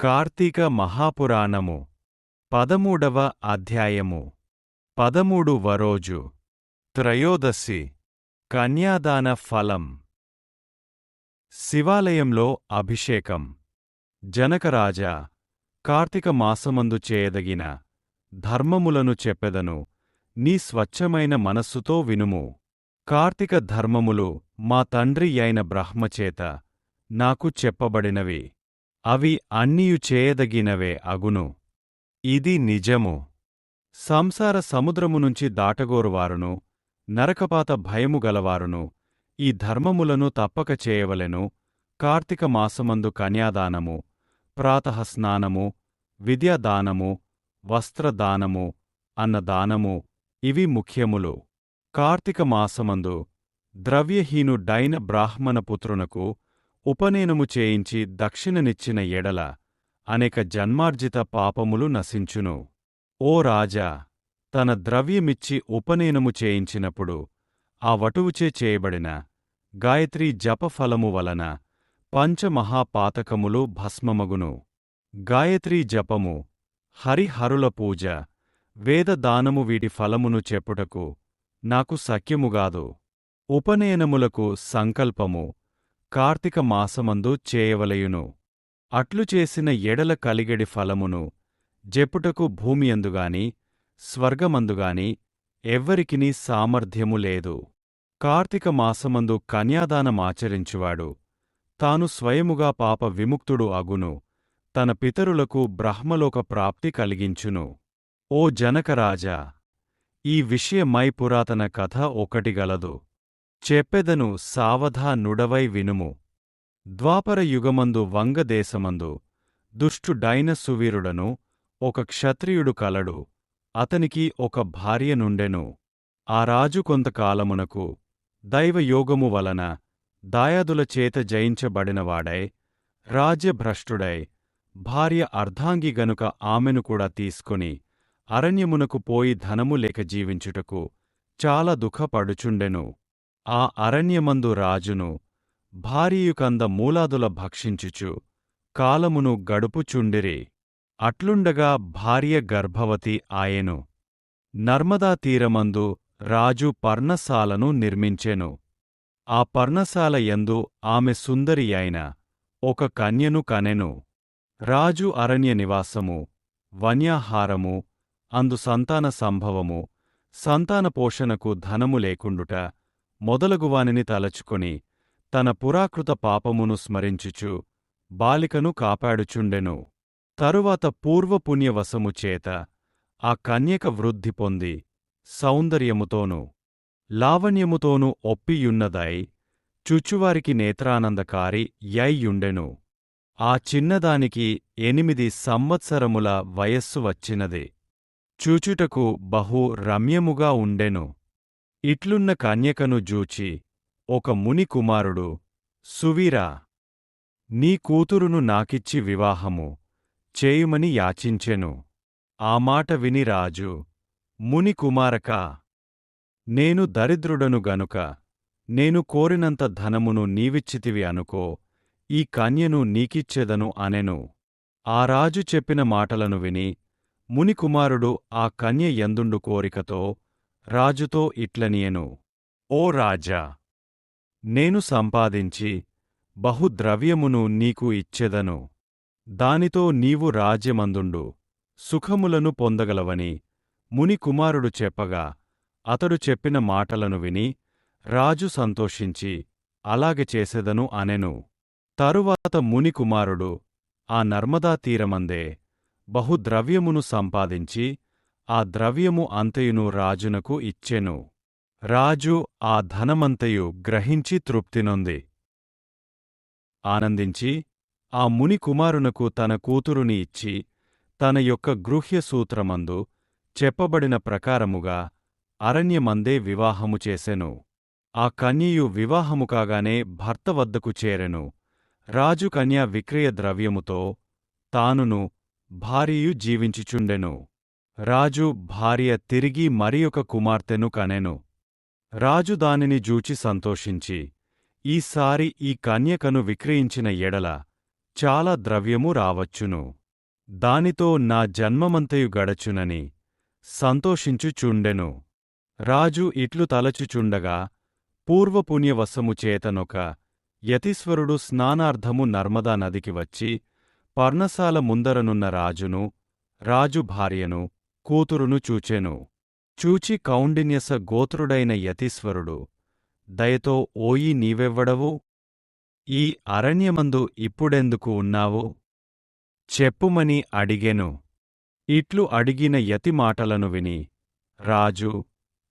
కార్తీక మహాపురాణము. పదమూడవ అధ్యాయము. పదమూడు వరోజు త్రయోదశి. కన్యాదాన ఫలం. శివాలయంలో అభిషేకం. జనకరాజా కార్తీక మాసమందు చేయదగిన ధర్మములను చెప్పెదను. నీ స్వచ్ఛమైన మనస్సుతో వినుము. కార్తీక ధర్మములు మా తండ్రి అయిన బ్రహ్మచేత నాకు చెప్పబడినవి. అవి అన్నియు చేయదగినవే అగును. ఇది నిజము. సంసార సముద్రము నుంచి దాటగోరువారును నరకపాత భయము గలవారును ఈ ధర్మములను తప్పక చేయవలెను. కార్తీక మాసమందు కన్యాదానము ప్రాతఃస్నానము విద్యాదానము వస్త్రదానము అన్నదానము ఇవి ముఖ్యములు. కార్తీక మాసమందు ద్రవ్యహీనుడైన బ్రాహ్మణ పుత్రునకు ఉపనేనము చేయించి దక్షిణనిచ్చిన ఎడల అనేక జన్మార్జిత పాపములు నశించును. ఓ రాజా తన ద్రవ్యమిచ్చి ఉపనేనము చేయించినప్పుడు ఆ వటువుచే చేయబడిన గాయత్రీ జపఫలము వలన పంచమహాపాతకములు భస్మమగును. గాయత్రీ జపము హరిహరుల పూజ వేదదానము వీటి ఫలమును చెప్పుటకు నాకు సఖ్యముగాదు ఉపనయనములకు సంకల్పము కార్తీక మాసమందు చేయవలయును. అట్లు చేసిన ఎడల కలిగడి ఫలమును జెప్పుటకు భూమియందుగాని స్వర్గమందుగాని ఎవ్వరికినీ సామర్థ్యము లేదు. కార్తీక మాసమందు కన్యాదానమాచరించువాడు తాను స్వయముగా పాప విముక్తుడు అగును. తన పితరులకు బ్రహ్మలోక ప్రాప్తి కలిగించును. ఓ జనకరాజా! ఈ విషయమై పురాతన కథ ఒకటిగలదు చెప్పెదను సావధా నుడవై వినుము. ద్వాపరయుగమందు వంగదేశమందు దుష్టు డైనసువీరుడను ఒక క్షత్రియుడు కలడు. అతనికి ఒక భార్య నుండెను. ఆ రాజు కొంతకాలమునకు దైవయోగము వలన దాయాదుల చేత జయించబడినవాడై రాజ్యభ్రష్టుడై భార్య అర్ధాంగి గనుక ఆమెను కూడా తీసుకుని అరణ్యమునకు పోయి ధనము లేక జీవించుటకు చాలా దుఃఖపడుచుండెను. ఆ అరణ్యమందు రాజును భార్యయుకంద మూలాదుల భక్షించుచు కాలమును గడుపుచుండిరి. అట్లుండగా భార్య గర్భవతి ఆయెను. నర్మదా తీరమందు రాజు పర్ణశాలను నిర్మించెను. ఆ పర్ణశాల యందు ఆమె సుందరి అయిన ఒక కన్యను కనెను. రాజు అరణ్య నివాసము వన్యాహారము అందు సంతాన సంభవము సంతాన పోషణకు ధనము లేకుండుట మొదలగువానిని తలచుకొని తన పురాకృత పాపమును స్మరించుచు బాలికను కాపాడుచుండెను. తరువాత పూర్వపుణ్యవశము చేత ఆ కన్యక వృద్ధి పొంది సౌందర్యముతోనూ లావణ్యముతోనూ ఒప్పియున్నదై చుచువారికి నేత్రానందకారి యైయుండెను ఆ చిన్నదానికి ఎనిమిది సంవత్సరముల వయస్సు వచ్చినది. చూచుటకు బహు రమ్యముగా ఉండెను. ఇట్లున్న కన్యకను జూచి ఒక ముని కుమారుడు సువీరా నీ కూతురును నాకిచ్చి వివాహము చేయుమని యాచించెను. ఆ మాట విని రాజు ముని కుమారక నేను దరిద్రుడను గనుక నేను కోరినంత ధనమును నీవిచ్చితివి అనుకో ఈ కన్యను నీకిచ్చెదను అనెను. ఆ రాజు చెప్పిన మాటలను విని మునికుమారుడు ఆ కన్య ఎందుండు కోరికతో రాజుతో ఇట్లనియెను ఓ రాజా నేను సంపాదించి బహుద్రవ్యమును నీకు ఇచ్చెదను. దానితో నీవు రాజ్యమందుండు. సుఖములను పొందగలవని మునికుమారుడు చెప్పగా అతడు చెప్పిన మాటలను విని రాజు సంతోషించి అలాగ చేసెదను అనెను. తరువాత మునికుమారుడు ఆ నర్మదా తీరమందే బహుద్రవ్యమును సంపాదించి ఆ ద్రవ్యము అంతయును రాజునకు ఇచ్చెను. రాజు ఆ ధనమంతయు గ్రహించి తృప్తినొంది. ఆనందించి ఆ ముని కుమారునకు తన కూతురుని ఇచ్చి తన యొక్క గృహ్యసూత్రమందు చెప్పబడిన ప్రకారముగా అరణ్యమందే వివాహము చేసెను. ఆ కన్యయు వివాహము కాగానే భర్త వద్దకు చేరెను. రాజు కన్యా విక్రయ ద్రవ్యముతో తానును భార్యయు జీవించుచుండెను. రాజు భార్య తిరిగి మరియొక కుమార్తెను కనెను. రాజు దానిని జూచి సంతోషించి ఈసారి ఈ కన్యకను విక్రయించిన ఎడల చాలా ద్రవ్యము రావచ్చును. దానితో నా జన్మమంతయు గడచునని సంతోషించుచుండెను. రాజు ఇట్లు తలచుచుండగా పూర్వపుణ్యవశము చేతనొక యతీశ్వరుడు స్నానార్థము నర్మదా నదికి వచ్చి పర్ణశాల ముందరనున్న రాజును రాజు భార్యను కూతురును చూచెను. చూచి కౌండిన్యస గోత్రుడైన యతీశ్వరుడు దయతో ఓయి నీవెవ్వడవు? ఈ అరణ్యమందు ఇప్పుడెందుకు ఉన్నావు? చెప్పుమని అడిగెను ఇట్లు అడిగిన యతి మాటలను విని రాజు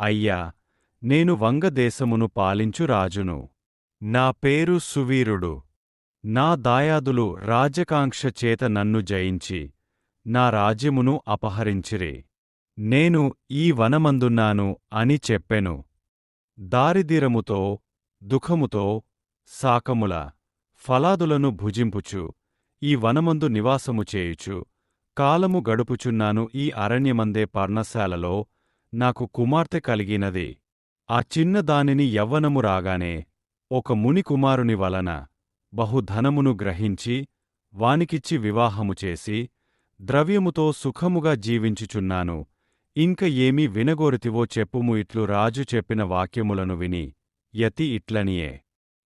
అయ్యా నేను వంగదేశమును పాలించు రాజును. నా పేరు సువీరుడు. నా దాయాదులు రాజకాంక్ష చేత నన్ను జయించి నా రాజ్యమును అపహరించిరి. నేను ఈ వనమందున్నాను అని చెప్పెను. దారిదిరముతో దుఃఖముతో సాకముల ఫలాదులను భుజింపుచు ఈ వనమందు నివాసము చేయుచు కాలము గడుపుచున్నాను ఈ అరణ్యమందే పర్ణశాలలో నాకు కుమార్తె కలిగినది. ఆ చిన్నదానిని యవ్వనము రాగానే ఒక ముని కుమారుని వలన బహుధనమును గ్రహించి వానికిచ్చి వివాహము చేసి ద్రవ్యముతో సుఖముగా జీవించుచున్నాను. ఇంక ఏమీ వినగోరితివో చెప్పుము ఇట్లు రాజు చెప్పిన వాక్యములను విని యతి ఇట్లనియే.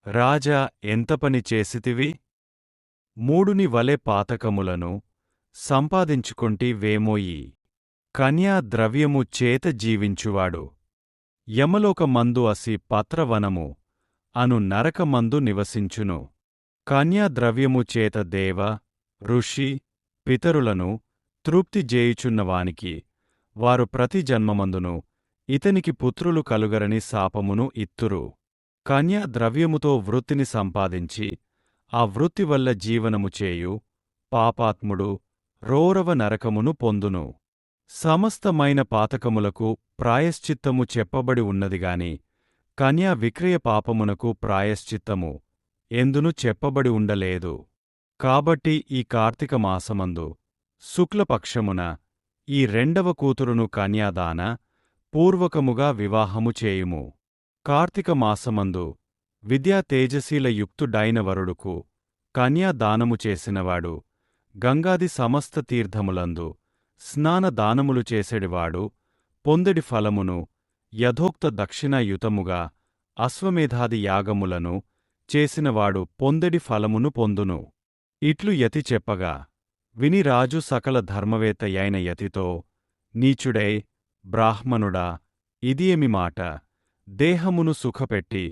రాజా ఎంత పని చేసితివి? మూడుని వలె పాతకములను సంపాదించుకొంటి వేమోయి. కన్యా ద్రవ్యము చేత జీవించువాడు. యమలోక మందు అసి పత్రవనము అను నరకమందు నివసించును. కన్యా ద్రవ్యము చేత దేవ ఋషి పితరులను తృప్తి జేయుచున్నవానికి వారు ప్రతి జన్మమందును ఇతనికి పుత్రులు కలుగరని శాపమును ఇత్తురు. కన్యా ద్రవ్యముతో వృత్తిని సంపాదించి ఆ వృత్తి వల్ల జీవనము చేయు పాపాత్ముడు రోరవ నరకమును పొందును. సమస్తమైన పాతకములకు ప్రాయశ్చిత్తము చెప్పబడి ఉన్నదిగాని కన్యా విక్రయ పాపమునకు ప్రాయశ్చిత్తము ఎందును చెప్పబడి ఉండలేదు. కాబట్టి ఈ కార్తీక మాసమందు శుక్లపక్షమున ఈ రెండవ కూతురును కన్యాదాన పూర్వకముగా వివాహము చేయుము. కార్తీక మాసమందు విద్యా తేజశీల యుక్తుడైన వరుడుకు కన్యాదానము చేసినవాడు గంగాది సమస్త తీర్థములందు స్నాన దానములు చేసెడివాడు పొందెడి ఫలమును యథోక్త దక్షిణాయుతముగా అశ్వమేధాది యాగములను చేసినవాడు పొందెడి ఫలమును పొందును. ఇట్లు యతి చెప్పగా విని రాజు సకల ధర్మవేత్తయైన యతితో నీచుడై బ్రాహ్మణుడా ఇదియేమి మాట? దేహమును సుఖపెట్టి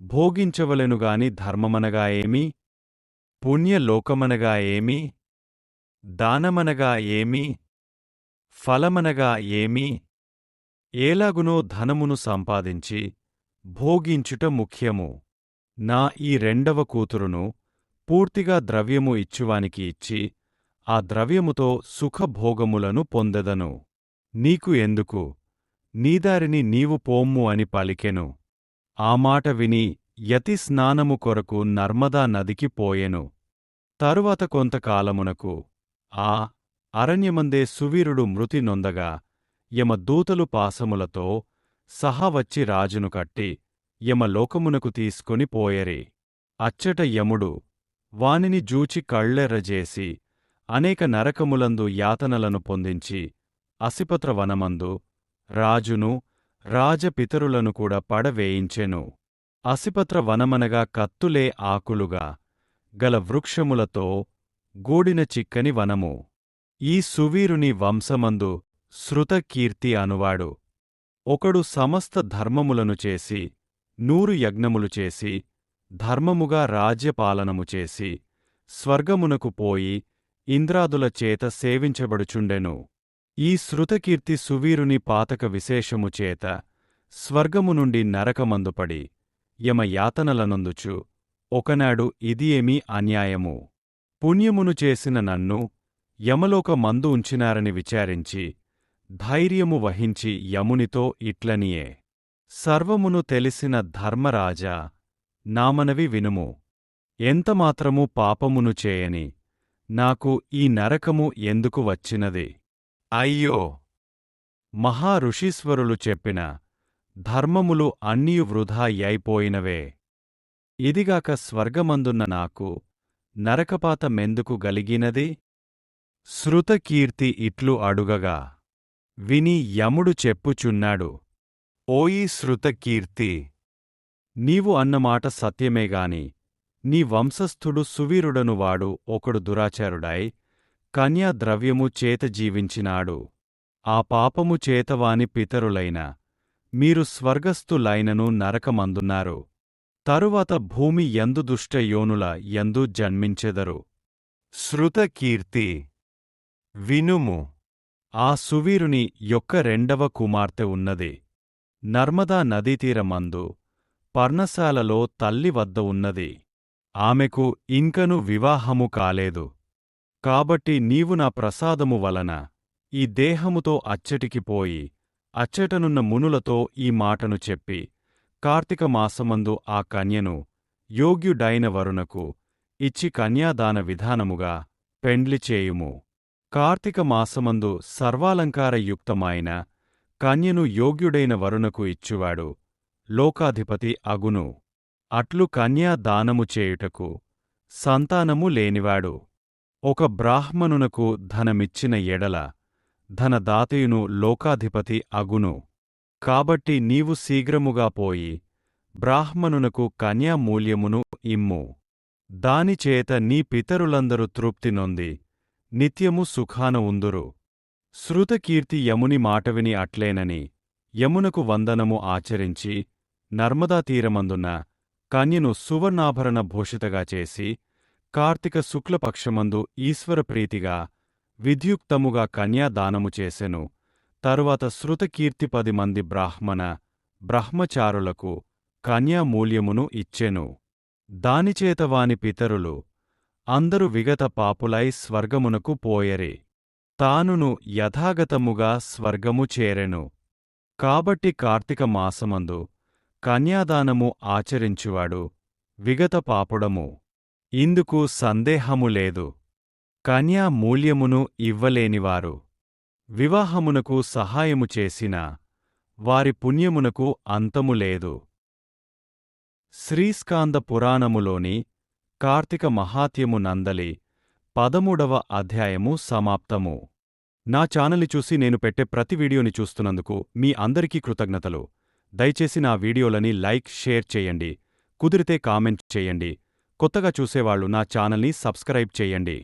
భోగించవలెనుగాని ధర్మమనగా ఏమి? పుణ్యలోకమనగా ఏమి? దానమనగా ఏమి? ఫలమనగా ఏమి? ఏలాగునో ధనమును సంపాదించి భోగించుట ముఖ్యము. నా ఈ రెండవ కూతురును పూర్తిగా ద్రవ్యము ఇచ్చువానికి ఇచ్చి ఆ ద్రవ్యముతో సుఖభోగములను పొందెదను. నీకు ఎందుకు? నీదారిని నీవు పోమ్ము అని పలికెను. ఆ మాట విని యతి స్నానము కొరకు నర్మదా నదికి పోయెను. తరువాత కొంతకాలమునకు ఆ అరణ్యమందే సువీరుడు మృతి నొందగా యమ దూతలు పాసములతో సహా వచ్చి రాజును కట్టి యమలోకమునకు తీసుకొని పోయరి. అచ్చట యముడు వానిని జూచి కళ్ళెర్రజేసి అనేక నరకములందు యాతనలను పొందించి అసిపత్ర వనమందు రాజును రాజపితరులను కూడా పడవేయించెను. అసిపత్ర వనమనగా కత్తులే ఆకులుగా గల వృక్షములతో గూడిన చిక్కని వనము. ఈ సువీరుని వంశమందు శృతకీర్తి అనువాడు. ఒకడు సమస్త ధర్మములను చేసి నూరు యజ్ఞములు చేసి ధర్మముగా రాజ్యపాలనము చేసి స్వర్గమునకు పోయి ఇంద్రాదుల చేత సేవించబడుచుండెను. ఈ శృతకీర్తి సువీరుని పాతక విశేషము చేత స్వర్గము నుండి నరకమందుపడి యమ యాతనలనందుచు ఒకనాడు ఇది ఏమీ అన్యాయము. పుణ్యమును చేసిన నన్ను యమలోక మందు ఉంచినారని విచారించి ధైర్యము వహించి యమునితో ఇట్లనియే. సర్వమును తెలిసిన ధర్మరాజా నామనవి వినుము. ఎంతమాత్రము పాపమును చేయని నాకు ఈ నరకము ఎందుకు వచ్చినది? అయ్యో! మహా ఋషీశ్వరులు చెప్పిన ధర్మములు అన్నియు వృధా అయిపోయినవే. ఇదిగాక స్వర్గమందున్న నాకు నరకపాత మెందుకు గలిగినది? శృతకీర్తి ఇట్లు అడుగగా. విని యముడు చెప్పుచున్నాడు ఓయి శృతకీర్తి! నీవు అన్నమాట సత్యమేగాని నీ వంశస్థుడు సువీరుడనువాడు ఒకడు దురాచారుడై కన్యా ద్రవ్యము చేత జీవించినాడు. ఆ పాపము చేతవాని పితరులైన. మీరు స్వర్గస్థులైనను నరకమందున్నారు. తరువాత భూమి ఎందు దుష్ట యోనుల ఎందు జన్మించెదరు శృతకీర్తి వినుము. ఆ సువీరుని యొక్క రెండవ కుమార్తె ఉన్నది. నర్మదా నదీతీరమందు పర్ణశాలలో తల్లి వద్ద ఉన్నది. ఆమెకు ఇంకను వివాహము కాలేదు. కాబట్టి నీవు నా ప్రసాదము వలన ఈ దేహముతో అచ్చటికి పోయి అచ్చటనున్న మునులతో ఈ మాటను చెప్పి కార్తీక మాసమందు ఆ కన్యను యోగ్యుడైన వరునకు ఇచ్చి కన్యాదాన విధానముగా పెండ్లి చేయుము. కార్తీక మాసమందు సర్వాలంకారయుక్తమైన కన్యను యోగ్యుడైన వరునకు ఇచ్చువాడు లోకాధిపతి అగును. అట్లు కన్యా దానము చేయుటకు సంతానము లేనివాడు. ఒక బ్రాహ్మణునకు ధనమిచ్చిన ఎడల ధనదాతయును లోకాధిపతి అగును. కాబట్టి నీవు శీఘ్రముగా పోయి బ్రాహ్మణునకు కన్యామూల్యమును ఇమ్ము. దానిచేత నీ పితరులందరూ తృప్తి నొంది నిత్యము సుఖాన ఉందురు. శృతకీర్తి యముని మాట విని అట్లేనని యమునకు వందనము ఆచరించి నర్మదా తీరమందున్న కన్యను సువర్ణాభరణ భూషితగా చేసి కార్తీక శుక్లపక్షమందు ఈశ్వరప్రీతిగా విధ్యుక్తముగా కన్యాదానము చేసెను. తరువాత శృతకీర్తి పది మంది బ్రాహ్మణ బ్రహ్మచారులకు కన్యామూల్యమును ఇచ్చెను. దానిచేత వాని పితరులు అందరు విగత పాపులై స్వర్గమునకు పోయరి. తానును యథాగతముగా స్వర్గము చేరెను. కాబట్టి కార్తీక మాసమందు కన్యాదానము ఆచరించువాడు విగత పాపుడము. ఇందుకు సందేహము లేదు. కన్యా మూల్యమును ఇవ్వలేనివారు. వివాహమునకు సహాయము చేసిన వారి పుణ్యమునకు అంతము లేదు. శ్రీస్కాంద పురాణములోని కార్తీక మహాత్యము నందలి పదమూడవ అధ్యాయము సమాప్తము. నా ఛానల్ని చూసి నేను పెట్టే ప్రతి వీడియోని చూస్తున్నందుకు మీ అందరికీ కృతజ్ఞతలు. దయచేసి నా వీడియోలని లైక్ షేర్ చేయండి. కుదిరితే కామెంట్ చేయండి. కొత్తగా చూసేవాళ్ళు నా ఛానల్ని సబ్స్క్రైబ్ చేయండి.